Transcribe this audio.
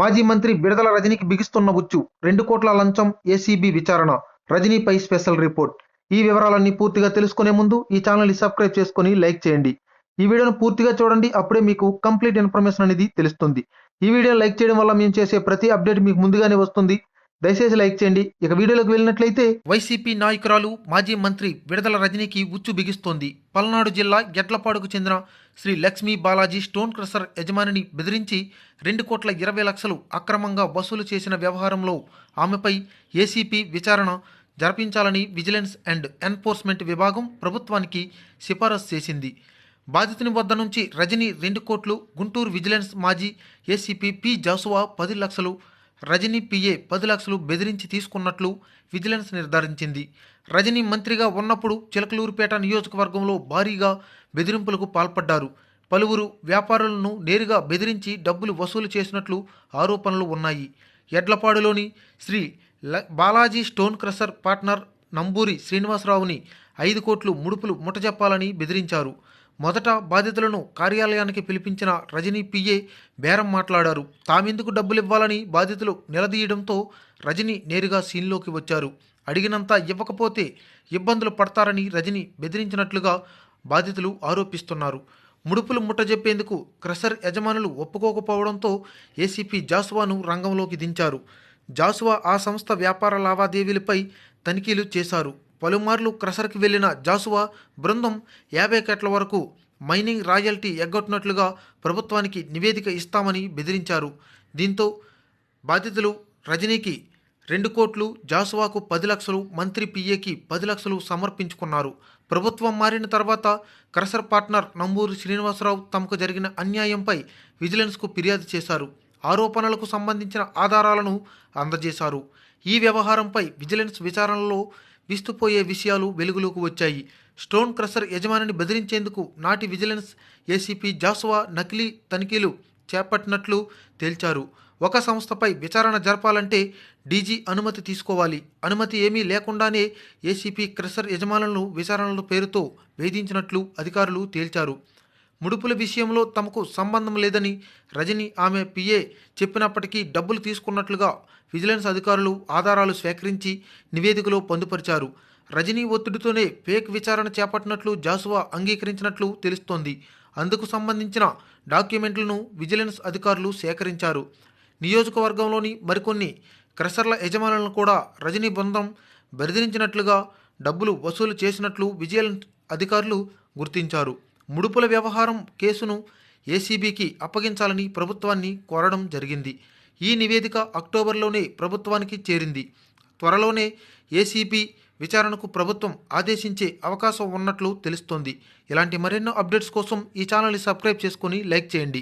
మాజీ మంత్రి బిడదల రజనీకి బిగిస్తున్న ఉచ్చు రెండు కోట్ల లంచం ఏసీబీ విచారణ. రజనీపై స్పెషల్ రిపోర్ట్. ఈ వివరాలన్నీ పూర్తిగా తెలుసుకునే ముందు ఈ ఛానల్ని సబ్స్క్రైబ్ చేసుకొని లైక్ చేయండి. ఈ వీడియోను పూర్తిగా చూడండి అప్పుడే మీకు కంప్లీట్ ఇన్ఫర్మేషన్ అనేది తెలుస్తుంది. ఈ వీడియో లైక్ చేయడం వల్ల మేము చేసే ప్రతి అప్డేట్ మీకు ముందుగానే వస్తుంది. దయచేసి లైక్ చేయండి. ఇక వీడియోలోకి వెళ్ళినట్లయితే వైసీపీ నాయకురాలు మాజీ మంత్రి విడదల రజనీకి ఉచ్చు బిగిస్తోంది. పల్నాడు జిల్లా గెట్లపాడుకు చెందిన శ్రీ లక్ష్మీ బాలాజీ స్టోన్ క్రషర్ యజమానిని బెదిరించి రెండు కోట్ల ఇరవై లక్షలు అక్రమంగా వసూలు చేసిన వ్యవహారంలో ఆమెపై ఏసీపీ విచారణ జరిపించాలని విజిలెన్స్ అండ్ ఎన్ఫోర్స్మెంట్ విభాగం ప్రభుత్వానికి సిఫారసు చేసింది. బాధితుని వద్ద నుంచి రజనీ రెండు కోట్లు గుంటూరు విజిలెన్స్ మాజీ ఏసీపీ పి జాసువా పది లక్షలు రజనీ పిఏ పది లక్షలు బెదిరించి తీసుకున్నట్లు విజిలెన్స్ నిర్ధారించింది. రజనీ మంత్రిగా ఉన్నప్పుడు చిలకలూరుపేట నియోజకవర్గంలో భారీగా బెదిరింపులకు పాల్పడ్డారు. పలువురు వ్యాపారులను నేరుగా బెదిరించి డబ్బులు వసూలు చేసినట్లు ఆరోపణలు ఉన్నాయి. ఎడ్లపాడులోని శ్రీ ల- Balaji stone crusher partner Namburi శ్రీనివాసరావుని ఐదు కోట్లు ముడుపులు ముట్టజెప్పాలని బెదిరించారు. మొదట బాధితులను కార్యాలయానికి పిలిపించిన రజనీ పిఏ బేరం మాట్లాడారు. తామెందుకు డబ్బులు ఇవ్వాలని బాధితులు నిలదీయడంతో రజనీ నేరుగా సీన్లోకి వచ్చారు. అడిగినంత ఇవ్వకపోతే ఇబ్బందులు పడతారని రజనీ బెదిరించినట్లుగా బాధితులు ఆరోపిస్తున్నారు. ముడుపులు ముట్టజెప్పేందుకు క్రషర్ యజమానులు ఒప్పుకోకపోవడంతో ఏసీపీ జాసువాను రంగంలోకి దించారు. జాసువా ఆ సంస్థ వ్యాపార లావాదేవీలపై తనిఖీలు చేశారు. పలుమార్లు క్రషర్కి వెళ్ళిన జాసువా బృందం యాభై కట్ల వరకు మైనింగ్ రాయల్టీ ఎగ్గొట్టినట్లుగా ప్రభుత్వానికి నివేదిక ఇస్తామని బెదిరించారు. దీంతో బాధితులు రజనీకి రెండు కోట్లు జాసువాకు పది లక్షలు మంత్రి పిఏకి పది లక్షలు సమర్పించుకున్నారు. ప్రభుత్వం మారిన తర్వాత క్రసర్ పార్ట్నర్ నంబూరి శ్రీనివాసరావు తమకు జరిగిన అన్యాయంపై విజిలెన్స్కు ఫిర్యాదు చేశారు. ఆరోపణలకు సంబంధించిన ఆధారాలను అందజేశారు. ఈ వ్యవహారంపై విజిలెన్స్ విచారణలో విస్తుపోయే విషయాలు వెలుగులోకి వచ్చాయి. స్టోన్ క్రషర్ యజమానిని బెదిరించేందుకు నాటి విజిలెన్స్ ఏసీపీ జాసువా నకిలీ తనిఖీలు చేపట్టినట్లు తేల్చారు. ఒక సంస్థపై విచారణ జరపాలంటే డీజీ అనుమతి తీసుకోవాలి. అనుమతి ఏమీ లేకుండానే ఏసీపీ క్రషర్ యజమానులను విచారణల పేరుతో వేధించినట్లు అధికారులు తేల్చారు. ముడుపుల విషయంలో తమకు సంబంధం లేదని రజని ఆమె పిఏ చెప్పినప్పటికీ డబ్బులు తీసుకున్నట్లుగా విజిలెన్స్ అధికారులు ఆధారాలు సేకరించి నివేదికలో పొందుపరిచారు. రజనీ ఒత్తిడితోనే ఫేక్ విచారణ చేపట్టినట్లు జాసువా అంగీకరించినట్లు తెలుస్తోంది. అందుకు సంబంధించిన డాక్యుమెంట్లను విజిలెన్స్ అధికారులు సేకరించారు. నియోజకవర్గంలోని మరికొన్ని క్రషర్ల యజమానులను కూడా రజనీ బృందం బెదిరించినట్లుగా డబ్బులు వసూలు చేసినట్లు విజిలెన్స్ అధికారులు గుర్తించారు. ముడుపుల వ్యవహారం కేసును ఏసీబీకి అప్పగించాలని ప్రభుత్వాన్ని కోరడం జరిగింది. ఈ నివేదిక అక్టోబర్లోనే ప్రభుత్వానికి చేరింది. త్వరలోనే ఏసీబీ విచారణకు ప్రభుత్వం ఆదేశించే అవకాశం ఉన్నట్లు తెలుస్తోంది. ఇలాంటి మరెన్నో అప్డేట్స్ కోసం ఈ ఛానల్ని సబ్స్క్రైబ్ చేసుకొని లైక్ చేయండి.